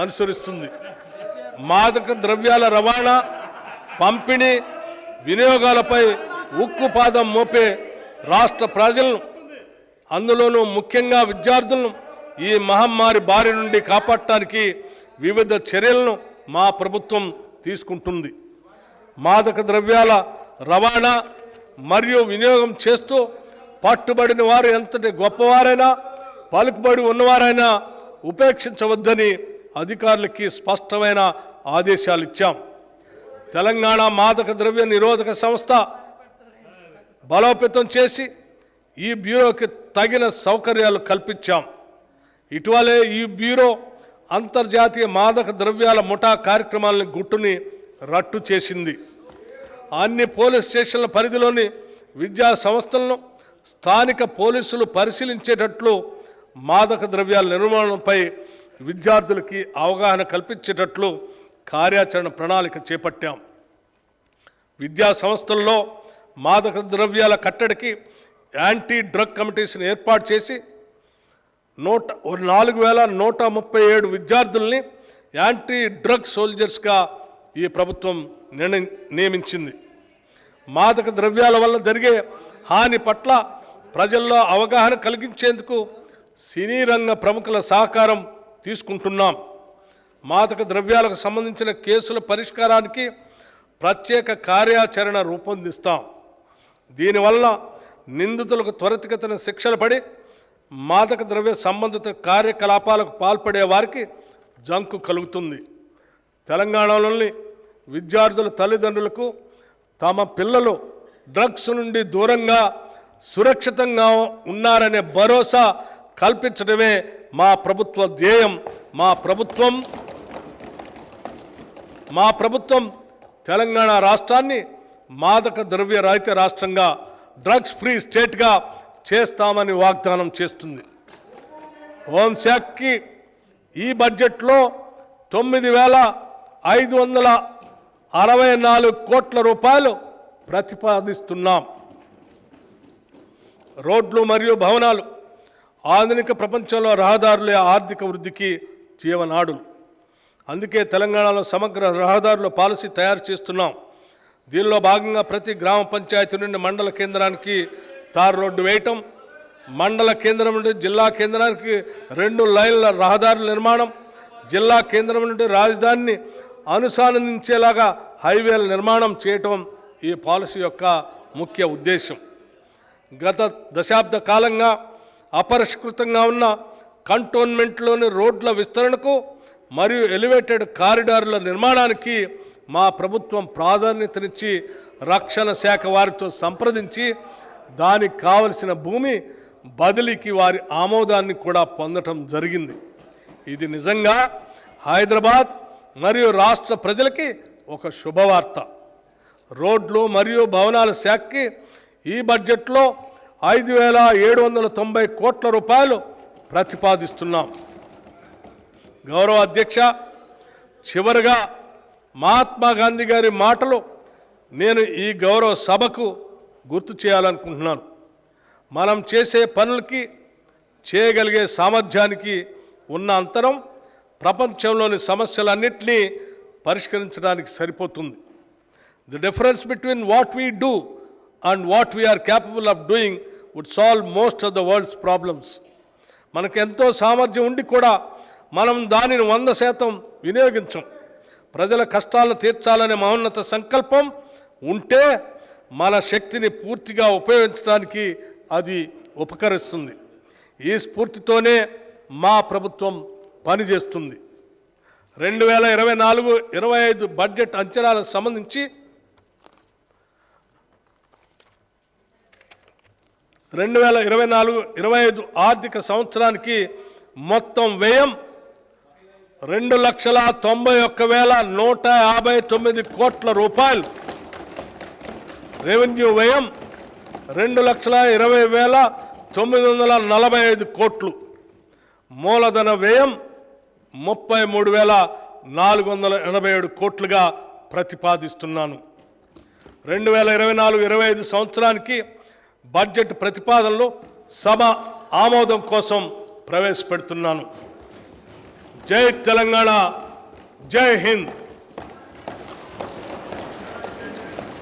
అనుసరిస్తుంది. మాదక ద్రవ్యాల రవాణా పంపిణీ వినియోగాలపై ఉక్కుపాదం మోపే రాష్ట్ర ప్రజలను అందులోనూ ముఖ్యంగా విద్యార్థులను ఈ మహమ్మారి బారి నుండి కాపాడటానికి వివిధ చర్యలను మా ప్రభుత్వం తీసుకుంటుంది. మాదక ద్రవ్యాల రవాణా మరియు వినియోగం చేస్తూ పట్టుబడిన వారు ఎంతటి గొప్పవారైనా పలుకుబడి ఉన్నవారైనా ఉపేక్షించవద్దని అధికారులకి స్పష్టమైన ఆదేశాలు ఇచ్చాం తెలంగాణ మాదక ద్రవ్య నిరోధక సంస్థ బలోపేతం చేసి ఈ బ్యూరోకి తగిన సౌకర్యాలు కల్పించాం. ఇటీవలే ఈ బ్యూరో అంతర్జాతీయ మాదక ద్రవ్యాల ముఠా కార్యక్రమాలను గుట్టుని రట్టు చేసింది. అన్ని పోలీస్ స్టేషన్ల పరిధిలోని విద్యా సంస్థలను స్థానిక పోలీసులు పరిశీలించేటట్లు మాదక ద్రవ్యాల నిర్మాణంపై విద్యార్థులకి అవగాహన కల్పించేటట్లు కార్యాచరణ ప్రణాళిక చేపట్టాం. విద్యా సంస్థల్లో మాదక ద్రవ్యాల కట్టడికి యాంటీ డ్రగ్ కమిటీస్ని ఏర్పాటు చేసి నూట నాలుగు వేల నూట ముప్పై ఏడు విద్యార్థుల్ని యాంటీ డ్రగ్ సోల్జర్స్గా ఈ ప్రభుత్వం నిర్ణయం నియమించింది. మాదక ద్రవ్యాల వల్ల జరిగే హాని పట్ల ప్రజల్లో అవగాహన కలిగించేందుకు సినీ రంగ ప్రముఖుల సహకారం తీసుకుంటున్నాం. మాదక ద్రవ్యాలకు సంబంధించిన కేసుల పరిష్కారానికి ప్రత్యేక కార్యాచరణ రూపొందిస్తాం. దీనివల్ల నిందితులకు త్వరితగతిన శిక్షలు పడి మాదక ద్రవ్య సంబంధిత కార్యకలాపాలకు పాల్పడే వారికి జంకు కలుగుతుంది. తెలంగాణలోని విద్యార్థుల తల్లిదండ్రులకు తమ పిల్లలు డ్రగ్స్ నుండి దూరంగా సురక్షితంగా ఉన్నారనే భరోసా కల్పించడమే మా ప్రభుత్వ ధ్యేయం మా ప్రభుత్వం మా ప్రభుత్వం తెలంగాణ రాష్ట్రాన్ని మాదక ద్రవ్య రహిత రాష్ట్రంగా డ్రగ్స్ ఫ్రీ స్టేట్గా చేస్తామని వాగ్దానం చేస్తుంది. హోంశాఖకి ఈ బడ్జెట్లో తొమ్మిది వేల ఐదు వందల అరవై నాలుగు కోట్ల రూపాయలు ప్రతిపాదిస్తున్నాం. రోడ్లు మరియు భవనాలు ఆధునిక ప్రపంచంలో రహదారులే ఆర్థిక వృద్ధికి జీవనాడులు. అందుకే తెలంగాణలో సమగ్ర రహదారుల పాలసీ తయారు చేస్తున్నాం. దీనిలో భాగంగా ప్రతి గ్రామ పంచాయతీ నుండి మండల కేంద్రానికి తారు రోడ్డు వేయటం మండల కేంద్రం నుండి జిల్లా కేంద్రానికి రెండు లైన్ల రహదారుల నిర్మాణం జిల్లా కేంద్రం నుండి రాజధానిని అనుసంధానించేలాగా హైవేల నిర్మాణం చేయటం ఈ పాలసీ యొక్క ముఖ్య ఉద్దేశం. గత దశాబ్ద కాలంగా అపరిష్కృతంగా ఉన్న కంటోన్మెంట్లోని రోడ్ల విస్తరణకు మరియు ఎలివేటెడ్ కారిడార్ల నిర్మాణానికి మా ప్రభుత్వం ప్రాధాన్యతనిచ్చి రక్షణ శాఖ వారితో సంప్రదించి దానికి కావలసిన భూమి బదిలీకి వారి ఆమోదాన్ని కూడా పొందటం జరిగింది. ఇది నిజంగా హైదరాబాద్ మరియు రాష్ట్ర ప్రజలకి ఒక శుభవార్త. రోడ్లు మరియు భవనాల శాఖకి ఈ బడ్జెట్లో ఐదు వేల ఏడు వందల తొంభై కోట్ల రూపాయలు ప్రతిపాదిస్తున్నాం. గౌరవ అధ్యక్ష చివరిగా మహాత్మా గాంధీ గారి మాటలు నేను ఈ గౌరవ సభకు గుర్తు చేయాలనుకుంటున్నాను. మనం చేసే పనులకి చేయగలిగే సామర్థ్యానికి ఉన్న అంతరం ప్రపంచంలోని సమస్యలన్నింటినీ పరిష్కరించడానికి సరిపోతుంది. The difference between what we do and what we are capable of doing would solve most of the world's problems మనకు ఎంతో సామర్థ్యం ఉండి కూడా మనం దానిని వంద శాతం వినియోగించం. ప్రజల కష్టాలను తీర్చాలనే మహోన్నత సంకల్పం ఉంటే మన శక్తిని పూర్తిగా ఉపయోగించడానికి అది ఉపకరిస్తుంది. ఈ స్ఫూర్తితోనే మా ప్రభుత్వం పనిచేస్తుంది. రెండు వేల ఇరవై నాలుగు ఇరవై ఐదు బడ్జెట్ అంచనాలకు సంబంధించి రెండు వేల ఇరవై నాలుగు ఇరవై ఐదు ఆర్థిక సంవత్సరానికి మొత్తం వ్యయం రెండు లక్షల తొంభై ఒక్క వేల నూట యాభై తొమ్మిది కోట్ల రూపాయలు. రెవెన్యూ వ్యయం రెండు లక్షల ఇరవై వేల తొమ్మిది వందల నలభై ఐదు కోట్లు. మూలధన వ్యయం ముప్పై మూడు వేల నాలుగు వందల ఎనభై ఏడు కోట్లుగా ప్రతిపాదిస్తున్నాను. రెండు వేల ఇరవై నాలుగు ఇరవై ఐదు సంవత్సరానికి బడ్జెట్ ప్రతిపాదనలు సభ ఆమోదం కోసం ప్రవేశపెడుతున్నాను. జై తెలంగాణ జై హింద్.